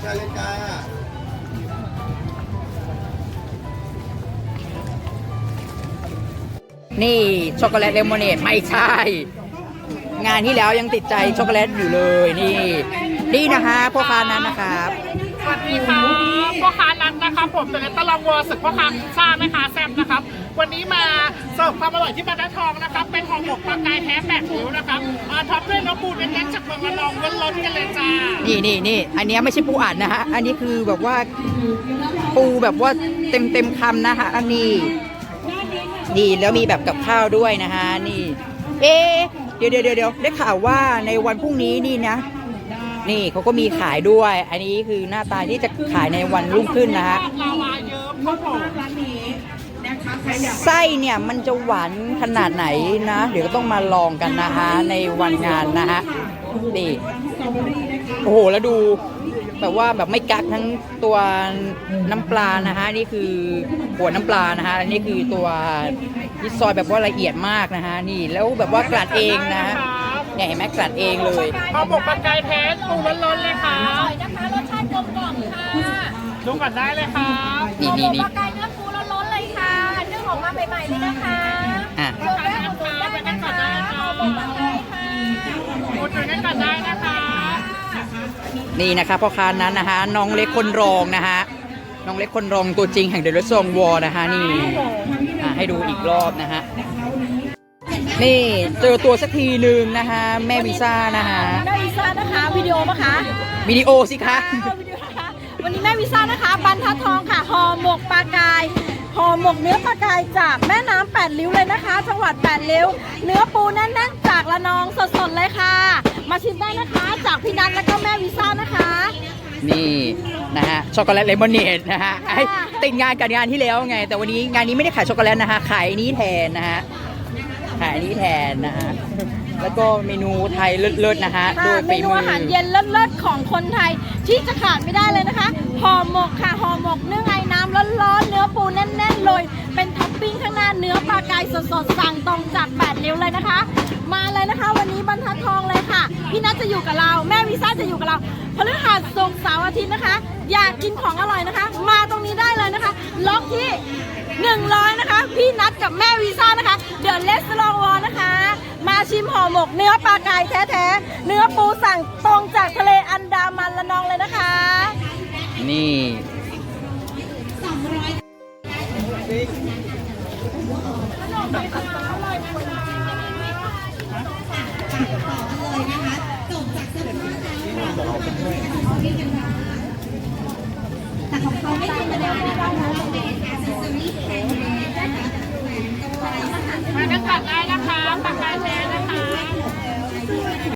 เชิญเลยจ้านี่ช็อกโกแลตเลมอนเนดไม่ใช่ งานที่แล้วยังติดใจช็อกโกแลตอยู่เลยนี่ นี่นะคะพ่อค้านั้นนะครับสวัสดีครับพ่อค้านัทนะครับผมเป็นตะลองวัวศึกพ่อค้าพิซซ่าแม่ค้าแซ่บนะครับ วันนี้มา เสิร์ฟความอร่อยที่บรรทัดทองนะครับ เป็นห่อหมกปลากายแท้แปดริ้วนะครับอ่าท็อปด้วยน้ำปูเน้นๆจากเมืองระนองล้นๆกันเลยจ้า นี่นี่นี่อันเนี้ยไม่ใช่ปูอัดนะฮะ อันนี้คือแบบว่าปูแบบว่าเต็มเต็มคำนะคะอันนี้ นี่แล้วมีแบบกับข้าวด้วยนะฮะนี่ เอ๊ะเดี๋ยวเดี๋ยวเดี๋ยวเดี๋ยวได้ข่าวว่าในวันพรุ่งนี้นี่นะ นี่เขาก็มีขายด้วย อันนี้คือหน้าตาที่จะขายในวันรุ่งขึ้นนะฮะ ลาวาเยิ้มครับผม ไส้เนี่ยมันจะหวานขนาดไหนนะ เดี๋ยวก็ต้องมาลองกันนะคะในวันงานนะฮะนี่โอ้โหแล้วดูแบบว่าแบบไม่กักทั้งตัวน้ำปลานะฮะนี่คือหัวน้ำปลานะฮะอันนี้คือตัวที่ซอยแบบว่าละเอียดมากนะฮะนี่แล้วแบบว่ากลัดเองนะฮะเนี่ยเห็นไหมกลัดเองเลยห่อหมกปลากายแท้ปูล้นๆเลยครับนะคะรสชาติกลมกล่อมค่ะดูก่อนได้เลยครับนี่นี่นี่ นี่นะคะพ่อค้านั้นนะคะน้องเล็กคนรองนะฮะน้องเล็กคนรองตัวจริงแห่งเดลซองวอลนะคะนี่อะให้ดูอีกรอบนะฮะนี่เจอตัวสักทีหนึ่งนะคะแม่วีซ่านะคะแม่วิซ่านะคะวิดีโอปะคะวิดีโอสิคะอ้าววิดีโอนะคะวันนี้แม่วิซ่านะคะบรรทัดทองค่ะห่อหมกปลากายห่อหมกเนื้อปลากายจากแม่น้ำแปดริ้วเลยนะคะ จังหวัดแปดริ้ว เนื้อปูแน่นๆจากละนองสดๆเลยค่ะ มาชิมได้นะคะ จากพี่นัทและก็แม่วิซ่านะคะ นี่นะฮะช็อกโกแลตเลมอนเนดนะฮะไอ้ติดงานกับงานที่แล้วไง แต่วันนี้งานนี้ไม่ได้ขายช็อกโกแลตนะคะขายอันนี้แทนนะฮะขายอันนี้แทนนะฮะแล้วก็เมนูไทยเลิศๆนะฮะโดค่ะยเมฝีนูมืออาหารเย็นเลิศๆของคนไทยที่จะขาดไม่ได้เลยนะคะห่อหมกค่ะห่อหมกเนื้อไงน้ำร้อนๆเนื้อปูแน่นๆเลยเป็นท็อปปิ้งข้างหน้าเนื้อปลากายสดๆสั่งตรงจากแปดริ้วเลยนะคะ มาเลยนะคะ วันนี้บรรทัดทองเลยค่ะ พี่นัทจะอยู่กับเรา แม่วีซ่าจะอยู่กับเราพฤหัสศุกร์เสาร์อาทิตย์นะคะ อยากกินของอร่อยนะคะ มาตรงนี้ได้เลยนะคะ ล็อกที่ 100 นะคะ พี่นัดกับแม่วีซ่านะคะเดอะเลสลองวอนะคะ มาชิมห่อหมก เนื้อปลากายแท้ๆ เนื้อปูสั่งตรงจากทะเลอันดามันละนองเลยนะคะ นี่มา แต่ของเขาไม่ธรรมด้นะ